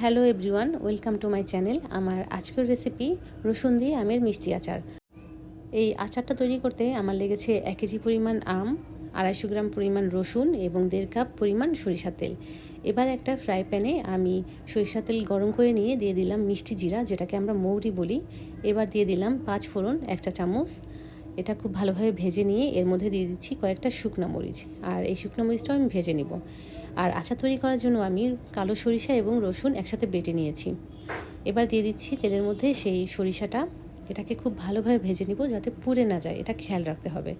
Hello everyone, welcome to my channel. আমার আজকের recipe রসুন দিয়ে আমের মিষ্টি আচার। এই আচারটা তৈরি করতে আমার লেগেছে এক কেজি পরিমাণ আম, আড়াইশো গ্রাম পরিমাণ রসুন এবং দেড় কাপ পরিমাণ সরিষার তেল। এবার একটা ফ্রাই প্যানে আমি সরিষার তেল গরম করে নিয়ে দিয়ে দিলাম মিষ্টি জিরা, যেটাকে আমরা মৌরি বলি। এবার দিয়ে দিলাম পাঁচ ফোড়ন, এক চা চামচ। এটা খুব ভালোভাবে ভেজে নিয়ে এর মধ্যে দিয়ে দিচ্ছি কয়েকটা শুকনো মরিচ। আর এই শুকনো মরিচটাও আমি ভেজে নিব। আর আচার তৈরি করার জন্য আমি কালো সরিষা এবং রসুন একসাথে বেটে নিয়েছি। এবার দিয়ে দিচ্ছি তেলের মধ্যে সেই সরিষাটা। এটাকে খুব ভালোভাবে ভেজে নিব যাতে পুড়ে না যায়, এটা খেয়াল রাখতে হবে।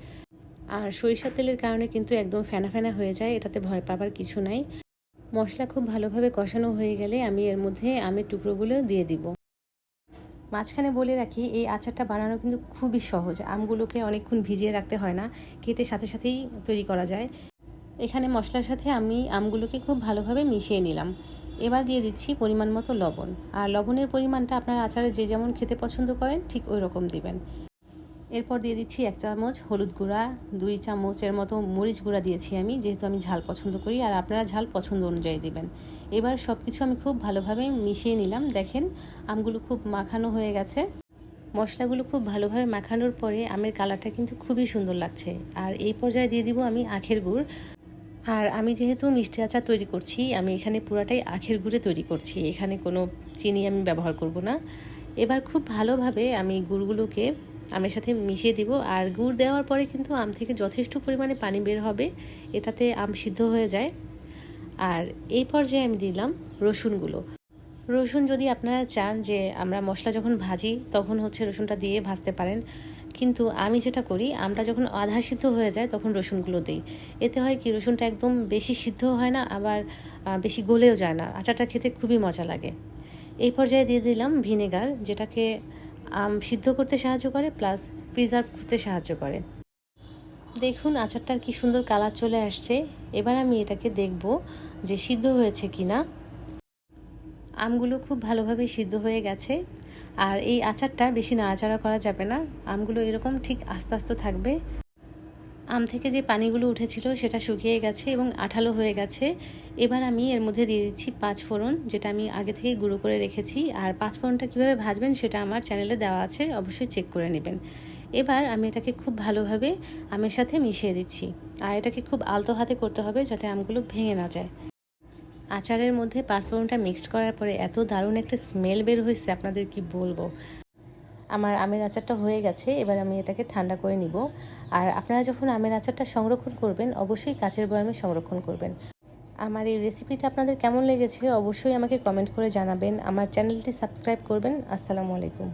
আর সরিষার তেলের কারণে কিন্তু একদম ফেনা ফেনা হয়ে যায়, এটাতে ভয় পাবার কিছু নাই। মশলা খুব ভালোভাবে কষানো হয়ে গেলে আমি এর মধ্যে আমের টুকরোগুলো দিয়ে দিব। মাঝখানে বলে রাখি, এই আচারটা বানানো কিন্তু খুবই সহজ। আমগুলোকে অনেকক্ষণ ভিজিয়ে রাখতে হয় না, কেটে সাথে সাথেই তৈরি করা যায়। এখানে মশলার সাথে আমি আমগুলোকে খুব ভালোভাবে মিশিয়ে নিলাম। এবার দিয়ে দিচ্ছি পরিমাণ মতো লবণ। আর লবণের পরিমাণটা আপনার আচারে যে যেমন খেতে পছন্দ করেন, ঠিক ওই রকম দিবেন। এরপর দিয়ে দিচ্ছি এক চামচ হলুদ গুঁড়া, দুই চামচের মতো মরিচ গুঁড়া দিয়েছি আমি, যেহেতু আমি ঝাল পছন্দ করি, আর আপনারা ঝাল পছন্দ অনুযায়ী দেবেন। এবার সব কিছু আমি খুব ভালোভাবে মিশিয়ে নিলাম। দেখেন, আমগুলো খুব মাখানো হয়ে গেছে। মশলাগুলো খুব ভালোভাবে মাখানোর পরে আমের কালারটা কিন্তু খুবই সুন্দর লাগছে। আর এই পর্যায়ে দিয়ে দিব আমি আখের গুড়। আর আমি যেহেতু মিষ্টি আচার তৈরি করছি, আমি এখানে পুরাটাই আখের গুড়ে তৈরি করছি। এখানে কোনো চিনি আমি ব্যবহার করব না। এবার খুব ভালোভাবে আমি গুড়গুলোকে আমের সাথে মিশিয়ে দিব। আর গুড় দেওয়ার পরে কিন্তু আম থেকে যথেষ্ট পরিমাণে পানি বের হবে, এটাতে আম সিদ্ধ হয়ে যায়। আর এই পর্যায়ে আমি দিলাম রসুনগুলো। রসুন যদি আপনারা চান যে আমরা মশলা যখন ভাজি, তখন হচ্ছে রসুনটা দিয়ে ভাজতে পারেন। কিন্তু আমি যেটা করি, আমরা যখন আধা সিদ্ধ হয়ে যায়, তখন রসুনগুলো দিই। এতে হয় কি, রসুনটা একদম বেশি সিদ্ধ হয় না, আবার বেশি গলেও যায় না। আচারটা খেতে খুবই মজা লাগে। এই পর্যায়ে দিয়ে দিলাম ভিনেগার, যেটাকে, আম, সিদ্ধ করতে সাহায্য করে, প্লাস প্রিজার্ভ করতে সাহায্য করে। দেখুন আচারটার কি সুন্দর কালার চলে আসছে। এবার আমি এটাকে দেখব যে সিদ্ধ হয়েছে কি না আমগুলো খুব ভালোভাবে সিদ্ধ হয়ে গেছে। আর এই আচারটা বেশি নাড়াচাড়া করা যাবে না। আমগুলো এরকম ঠিক আস্তে আস্তে থাকবে। আম থেকে যে পানিগুলো উঠেছিল সেটা শুকিয়ে গেছে এবং আঠালো হয়ে গেছে। এবার আমি এর মধ্যে দিয়ে দিচ্ছি পাঁচ ফোড়ন, যেটা আমি আগে থেকে গুঁড়ো করে রেখেছি। আর পাঁচ ফোড়নটা কীভাবে ভাজবেন সেটা আমার চ্যানেলে দেওয়া আছে, অবশ্যই চেক করে নেবেন। এবার আমি এটাকে খুব ভালোভাবে আমের সাথে মিশিয়ে দিচ্ছি। আর এটাকে খুব আলতো হাতে করতে হবে যাতে আমগুলো ভেঙে না যায়। আচারের মধ্যে পাঁচফোড়নটা মিক্সড করার পরে এত দারুণ একটা স্মেল বের হয়েছে, আপনাদের কি বলব? আমার আমের আচারটা হয়ে গেছে, এবার আমি এটাকে ঠান্ডা করে নিব। আর আপনারা যখন আমের আচারটা সংরক্ষণ করবেন, অবশ্যই কাচের বয়ামে সংরক্ষণ করবেন। আমার এই রেসিপিটা আপনাদের কেমন লেগেছে, অবশ্যই আমাকে কমেন্ট করে জানাবেন। আমার চ্যানেলটি সাবস্ক্রাইব করবেন। আসসালামু আলাইকুম।